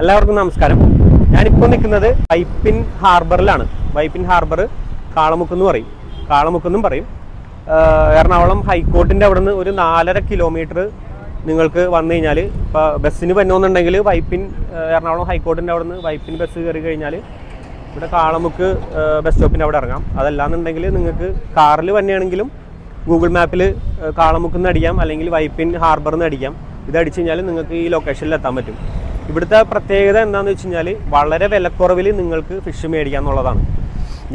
എല്ലാവർക്കും നമസ്കാരം. ഞാനിപ്പോൾ നിൽക്കുന്നത് വൈപ്പിൻ ഹാർബറിലാണ്. വൈപ്പിൻ ഹാർബർ കാളമുക്കെന്ന് പറയും. കാളമുക്കെന്നും പറയും. എറണാകുളം ഹൈക്കോർട്ടിന്റെ അവിടെ നിന്ന് ഒരു നാലര കിലോമീറ്റർ നിങ്ങൾക്ക് വന്നു കഴിഞ്ഞാൽ ഇപ്പോൾ ബസ്സിന് വന്നോന്നുണ്ടെങ്കിൽ വൈപ്പിൻ എറണാകുളം ഹൈക്കോർട്ടിന്റെ അവിടെ നിന്ന് വൈപ്പിൻ ബസ് കയറി കഴിഞ്ഞാൽ ഇവിടെ കാളമുക്ക് ബസ് സ്റ്റോപ്പിന്റെ അവിടെ ഇറങ്ങാം. അതല്ലാന്നുണ്ടെങ്കിൽ നിങ്ങൾക്ക് കാറിൽ വന്നെയാണെങ്കിലും ഗൂഗിൾ മാപ്പിൽ കാളമുക്ക് നിന്ന് അടിക്കാം. അല്ലെങ്കിൽ വൈപ്പിൻ ഹാർബറിൽ നിന്ന് അടിക്കാം. ഇത് അടിച്ചു കഴിഞ്ഞാൽ നിങ്ങൾക്ക് ഈ ലൊക്കേഷനിൽ എത്താൻ പറ്റും. ഇവിടുത്തെ പ്രത്യേകത എന്താണെന്ന് വെച്ച് കഴിഞ്ഞാൽ വളരെ വിലക്കുറവിൽ നിങ്ങൾക്ക് ഫിഷ് മേടിക്കാം എന്നുള്ളതാണ്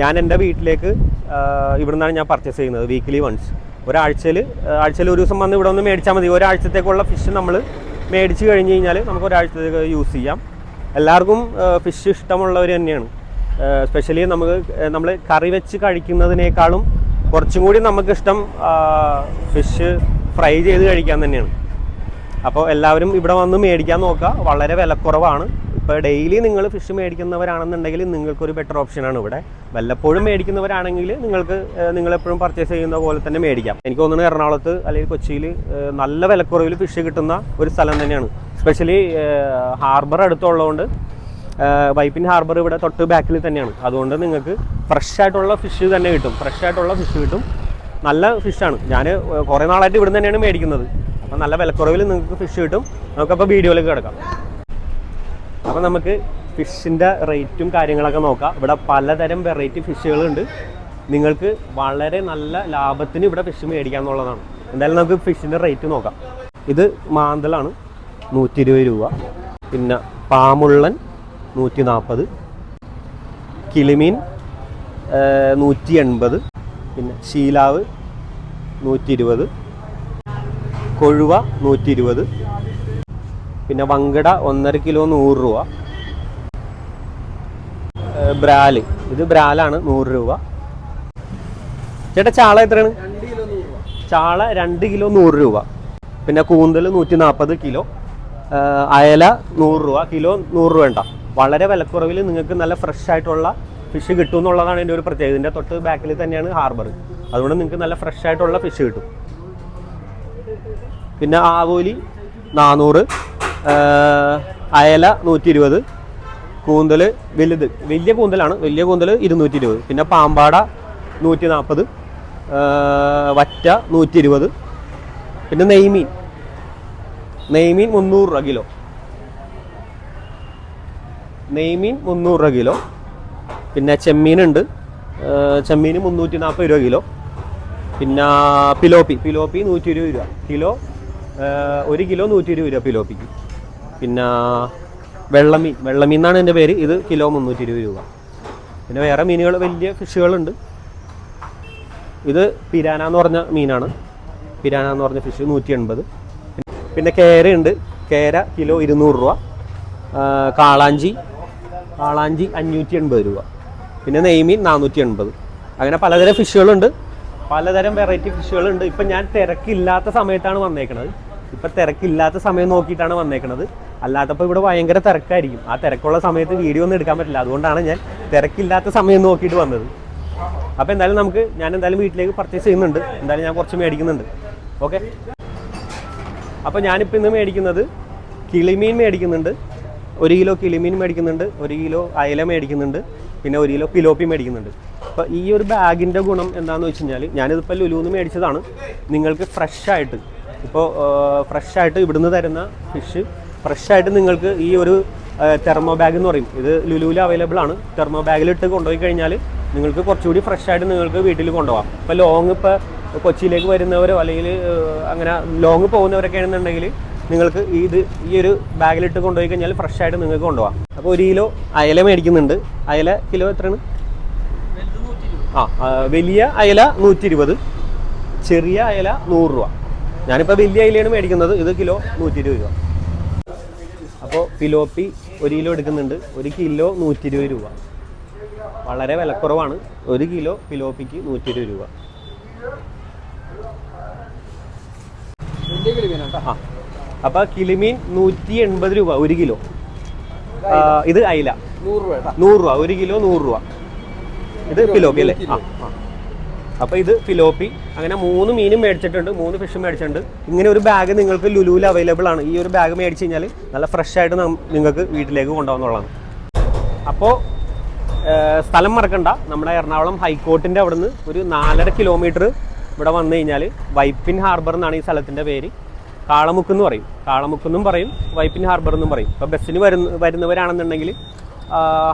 ഞാൻ എന്റെ വീട്ടിലേക്ക് ഇവിടുന്നാണ് ഞാൻ പർച്ചേസ് ചെയ്യുന്നത് വീക്ക്ലി വൺസ് ഒരാഴ്ചയിൽ ആഴ്ചയിൽ ഒരു ദിവസം വന്ന് ഇവിടെ ഒന്ന് മേടിച്ചാൽ മതി. ഒരാഴ്ചത്തേക്കുള്ള ഫിഷ് നമ്മൾ മേടിച്ച് കഴിഞ്ഞ് കഴിഞ്ഞാൽ നമുക്ക് ഒരാഴ്ചത്തേക്ക് യൂസ് ചെയ്യാം. എല്ലാവർക്കും ഫിഷ് ഇഷ്ടമുള്ളവർ തന്നെയാണ്. സ്പെഷ്യലി നമുക്ക് നമ്മൾ കറി വെച്ച് കഴിക്കുന്നതിനേക്കാളും കുറച്ചും കൂടി നമുക്കിഷ്ടം ഫിഷ് ഫ്രൈ ചെയ്ത് കഴിക്കാൻ തന്നെയാണ്. അപ്പോൾ എല്ലാവരും ഇവിടെ വന്ന് മേടിക്കാൻ നോക്കുക. വളരെ വിലക്കുറവാണ്. ഇപ്പോൾ ഡെയിലി നിങ്ങൾ ഫിഷ് മേടിക്കുന്നവരാണെന്നുണ്ടെങ്കിൽ നിങ്ങൾക്കൊരു ബെറ്റർ ഓപ്ഷനാണ് ഇവിടെ. വല്ലപ്പോഴും മേടിക്കുന്നവരാണെങ്കിൽ നിങ്ങൾക്ക് നിങ്ങളെപ്പോഴും പർച്ചേസ് ചെയ്യുന്ന പോലെ തന്നെ മേടിക്കാം. എനിക്ക് തോന്നുന്നു എറണാകുളത്ത് അല്ലെങ്കിൽ കൊച്ചിയിൽ നല്ല വിലക്കുറവിൽ ഫിഷ് കിട്ടുന്ന ഒരു സ്ഥലം തന്നെയാണ്. സ്പെഷ്യലി ഹാർബർ അടുത്തുള്ളതുകൊണ്ട് വൈപ്പിൻ ഹാർബർ ഇവിടെ തൊട്ട് ബാക്കിൽ തന്നെയാണ്. അതുകൊണ്ട് നിങ്ങൾക്ക് ഫ്രഷ് ആയിട്ടുള്ള ഫിഷ് തന്നെ കിട്ടും. ഫ്രഷ് ആയിട്ടുള്ള ഫിഷ് കിട്ടും. നല്ല ഫിഷാണ് ഞാൻ കുറേ നാളായിട്ട് ഇവിടെ തന്നെയാണ് മേടിക്കുന്നത്. അപ്പോൾ നല്ല വിലക്കുറവിൽ നിങ്ങൾക്ക് ഫിഷ് കിട്ടും. നമുക്കപ്പോൾ വീഡിയോയിലേക്ക് കിടക്കാം. അപ്പോൾ നമുക്ക് ഫിഷിന്റെ റേറ്റും കാര്യങ്ങളൊക്കെ നോക്കാം. ഇവിടെ പലതരം വെറൈറ്റി ഫിഷുകളുണ്ട് നിങ്ങൾക്ക് വളരെ നല്ല ലാഭത്തിന് ഇവിടെ ഫിഷ് മേടിക്കാം എന്നുള്ളതാണ്. എന്തായാലും നമുക്ക് ഫിഷിന്റെ റേറ്റ് നോക്കാം. ഇത് മാന്തലാണ് നൂറ്റി ഇരുപത് രൂപ. പിന്നെ പാമുള്ളൻ നൂറ്റി നാൽപ്പത് കിളിമീൻ നൂറ്റി എൺപത് പിന്നെ ശീലാവ് നൂറ്റി ഇരുപത് കൊഴുവ നൂറ്റി ഇരുപത് പിന്നെ വങ്കട ഒന്നര കിലോ നൂറ് രൂപ. ബ്രാൽ. ഇത് ബ്രാലാണ് നൂറ് രൂപ. ചേട്ടാ ചാള എത്രയാണ്? ചാള രണ്ട് കിലോ നൂറ് രൂപ. പിന്നെ കൂന്തൽ നൂറ്റി നാൽപ്പത് കിലോ അയല നൂറ് രൂപ. കിലോ നൂറ് രൂപ വേണ്ട വളരെ വിലക്കുറവിൽ നിങ്ങൾക്ക് നല്ല ഫ്രഷ് ആയിട്ടുള്ള ഫിഷ് കിട്ടും എന്നുള്ളതാണ് എന്റെ ഒരു പ്രത്യേകത. ഇതിന്റെ തൊട്ട് ബാക്കിൽ തന്നെയാണ് ഹാർബർ അതുകൊണ്ട് നിങ്ങൾക്ക് നല്ല ഫ്രഷ് ആയിട്ടുള്ള ഫിഷ് കിട്ടും. പിന്നെ ആവോലി നാനൂറ് അയല നൂറ്റി ഇരുപത് കൂന്തൽ വലുത്. വലിയ കൂന്തലാണ്. വലിയ കൂന്തൽ ഇരുന്നൂറ്റി ഇരുപത് പിന്നെ പാമ്പാട നൂറ്റി നാൽപ്പത് വറ്റ നൂറ്റി ഇരുപത് പിന്നെ നെയ്മീൻ. നെയ്മീൻ മുന്നൂറ് രൂപ കിലോ. നെയ്മീൻ മുന്നൂറ് രൂപ കിലോ. പിന്നെ ചെമ്മീനുണ്ട്. ചെമ്മീൻ മുന്നൂറ്റി നാൽപ്പത് രൂപ കിലോ. പിന്നെ പിലോപ്പി. പിലോപ്പി നൂറ്റി ഇരുപത് രൂപ. കിലോ ഒരു കിലോ നൂറ്റി ഇരുപത് രൂപ പിലോപ്പിക്ക് പിന്നെ വെള്ളമീൻ വെള്ളമീൻ എന്നാണ് എന്റെ പേര്. ഇത് കിലോ മുന്നൂറ്റി ഇരുപത് രൂപ. പിന്നെ വേറെ മീനുകൾ വലിയ ഫിഷുകളുണ്ട്. ഇത് പിരാന എന്ന് പറഞ്ഞ മീനാണ്. പിരാന എന്ന് പറഞ്ഞ ഫിഷ് നൂറ്റി എൺപത് പിന്നെ കേരയുണ്ട്. കേര കിലോ ഇരുന്നൂറ് രൂപ. കാളാഞ്ചി. കാളാഞ്ചി അഞ്ഞൂറ്റി എൺപത് രൂപ. പിന്നെ നെയ്മീൻ നാനൂറ്റി എൺപത് അങ്ങനെ പലതരം ഫിഷുകളുണ്ട്. പലതരം വെറൈറ്റി ഫിഷുകളുണ്ട്. ഇപ്പം ഞാൻ തിരക്കില്ലാത്ത സമയത്താണ് വന്നേക്കണത്. ഇപ്പം തിരക്കില്ലാത്ത സമയം നോക്കിയിട്ടാണ് വന്നേക്കുന്നത് അല്ലാത്തപ്പോൾ ഇവിടെ ഭയങ്കര തിരക്കായിരിക്കും. ആ തിരക്കുള്ള സമയത്ത് വീഡിയോ ഒന്നും എടുക്കാൻ പറ്റില്ല. അതുകൊണ്ടാണ് ഞാൻ തിരക്കില്ലാത്ത സമയം നോക്കിയിട്ട് വന്നത്. അപ്പോൾ എന്തായാലും നമുക്ക് ഞാൻ എന്തായാലും വീട്ടിലേക്ക് പർച്ചേസ് ചെയ്യുന്നുണ്ട്. എന്തായാലും ഞാൻ കുറച്ച് മേടിക്കുന്നുണ്ട്. ഓക്കെ അപ്പോൾ ഞാനിപ്പോൾ ഇന്ന് മേടിക്കുന്നത് കിളിമീൻ മേടിക്കുന്നുണ്ട്. ഒരു കിലോ കിളിമീൻ മേടിക്കുന്നുണ്ട്. ഒരു കിലോ അയല മേടിക്കുന്നുണ്ട്. പിന്നെ ഒരു കിലോ പിലോപ്പി മേടിക്കുന്നുണ്ട്. അപ്പോൾ ഈ ഒരു ബാഗിന്റെ ഗുണം എന്താണെന്ന് വെച്ച് കഴിഞ്ഞാൽ ഞാനിതിപ്പോൾ ലുലുന്ന് മേടിച്ചതാണ്. നിങ്ങൾക്ക് ഫ്രഷ് ആയിട്ട് ഇപ്പോൾ ഫ്രഷ് ആയിട്ട് ഇവിടുന്ന് തരുന്ന ഫിഷ് ഫ്രഷ് ആയിട്ട് നിങ്ങൾക്ക് ഈ ഒരു തെർമോ ബാഗ് എന്ന് പറയും. ഇത് ലുലുവിൽ അവൈലബിൾ ആണ്. തെർമോ ബാഗിൽ ഇട്ട് കൊണ്ടുപോയി കഴിഞ്ഞാൽ നിങ്ങൾക്ക് കുറച്ചുകൂടി ഫ്രഷ് ആയിട്ട് നിങ്ങൾക്ക് വീട്ടിൽ കൊണ്ടുപോകാം ഇപ്പോൾ ലോങ് ഇപ്പോൾ കൊച്ചിയിലേക്ക് വരുന്നവരോ അല്ലെങ്കിൽ അങ്ങനെ ലോങ് പോകുന്നവരൊക്കെ ആണെന്നുണ്ടെങ്കിൽ നിങ്ങൾക്ക് ഇത് ഈ ഒരു ബാഗിലിട്ട് കൊണ്ടുപോയി കഴിഞ്ഞാൽ ഫ്രഷ് ആയിട്ട് നിങ്ങൾക്ക് കൊണ്ടുപോകാം അപ്പോൾ ഒരു കിലോ അയല മേടിക്കുന്നുണ്ട്. അയല കിലോ എത്രയാണ്? ആ ആ, വലിയ അയല നൂറ്റി ഇരുപത് ചെറിയ അയല നൂറ് രൂപ. ഞാനിപ്പോൾ വലിയ അയിലാണ് മേടിക്കുന്നത്. ഇത് കിലോ നൂറ്റി ഇരുപത് രൂപ. അപ്പോൾ ഫിലോപ്പി ഒരു കിലോ എടുക്കുന്നുണ്ട്. ഒരു കിലോ നൂറ്റി ഇരുപത് രൂപ. വളരെ വിലക്കുറവാണ്. ഒരു കിലോ ഫിലോപ്പിക്ക് നൂറ്റി ഇരുപത് രൂപ. ആ. അപ്പോൾ കിളിമീൻ നൂറ്റി എൺപത് രൂപ ഒരു കിലോ. ഇത് അയില. നൂറ് രൂപ കേട്ടോ. നൂറ് രൂപ. ഒരു കിലോ നൂറ് രൂപ. ഇത് ഫിലോപ്പി അല്ലേ? ആ ആ. അപ്പോൾ ഇത് ഫിലോപ്പി. അങ്ങനെ മൂന്ന് മീനും മേടിച്ചിട്ടുണ്ട് മൂന്ന് ഫിഷും മേടിച്ചിട്ടുണ്ട്. ഇങ്ങനെ ഒരു ബാഗ് നിങ്ങൾക്ക് ലുലുവിൽ അവൈലബിൾ ആണ്. ഈ ഒരു ബാഗ് മേടിച്ച് കഴിഞ്ഞാൽ നല്ല ഫ്രഷ് ആയിട്ട് നിങ്ങൾക്ക് വീട്ടിലേക്ക് കൊണ്ടുപോകുന്നുള്ളതാണ് അപ്പോൾ സ്ഥലം മറക്കണ്ട. നമ്മുടെ എറണാകുളം ഹൈക്കോർട്ടിന്റെ അവിടുന്ന് ഒരു നാലര കിലോമീറ്റർ ഇവിടെ വന്നു കഴിഞ്ഞാൽ വൈപ്പിൻ ഹാർബർ എന്നാണ് ഈ സ്ഥലത്തിന്റെ പേര്. കാളമുക്ക് എന്ന് പറയും. കാളമുക്ക് എന്നും പറയും വൈപ്പിൻ ഹാർബർ എന്നും പറയും. ഇപ്പോൾ ബസ്സിന് വരുന്ന വരുന്നവരാണെന്നുണ്ടെങ്കിൽ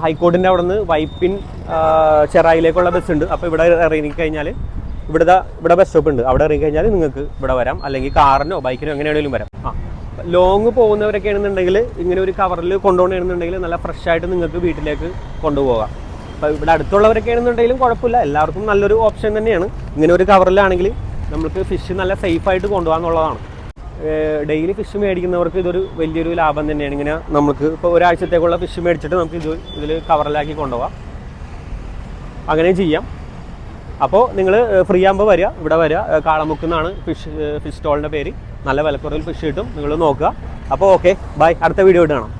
ഹൈക്കോർട്ടിന്റെ അവിടുന്ന് വൈപ്പിൻ ആ, ചെറായിലേക്കുള്ള ബസ് ഉണ്ട്. അപ്പോൾ ഇവിടെ ഇറങ്ങിക്കഴിഞ്ഞാൽ ഇവിടുത്തെ ഇവിടെ ബസ് സ്റ്റോപ്പ് ഉണ്ട്. അവിടെ ഇറങ്ങിക്കഴിഞ്ഞാൽ നിങ്ങൾക്ക് ഇവിടെ വരാം. അല്ലെങ്കിൽ കാറിനോ ബൈക്കിനോ എങ്ങനെയാണെങ്കിലും വരാം. ആ. ലോങ് പോകുന്നവരൊക്കെ ആണെന്നുണ്ടെങ്കിൽ ഇങ്ങനെ ഒരു കവറിൽ കൊണ്ടുപോകണമെന്നുണ്ടെങ്കിൽ നല്ല ഫ്രഷ് ആയിട്ട് നിങ്ങൾക്ക് വീട്ടിലേക്ക് കൊണ്ടുപോകാം. അപ്പോൾ ഇവിടെ അടുത്തുള്ളവരൊക്കെ ആണെന്നുണ്ടെങ്കിലും കുഴപ്പമില്ല. എല്ലാവർക്കും നല്ലൊരു ഓപ്ഷൻ തന്നെയാണ്. ഇങ്ങനെ ഒരു കവറിലാണെങ്കിൽ നമുക്ക് ഫിഷ് നല്ല സേഫായിട്ട് ആയിട്ട് കൊണ്ടുപോകാന്നുള്ളതാണ്. ഡെയിലി ഫിഷ് മേടിക്കുന്നവർക്ക് ഇതൊരു വലിയൊരു ലാഭം തന്നെയാണ്. ഇങ്ങനെ നമുക്ക് ഇപ്പോൾ ഒരാഴ്ചത്തേക്കുള്ള ഫിഷ് മേടിച്ചിട്ട് നമുക്ക് ഇത് ഇതിൽ കവറിലാക്കി കൊണ്ടുപോകാം അങ്ങനെ ചെയ്യാം. അപ്പോൾ നിങ്ങൾ ഫ്രീ ആകുമ്പോൾ വരിക ഇവിടെ വരിക. ഏഹ് കാളമുക്ക് എന്നാണ് ഫിഷ് ഫിഷ് സ്റ്റോളിന്റെ പേര്. നല്ല വിലക്കുറവിൽ ഫിഷ് കിട്ടും. നിങ്ങൾ നോക്കുക. അപ്പോൾ ഓക്കെ ബൈ അടുത്ത വീഡിയോ ഇട്ട് കാണാം.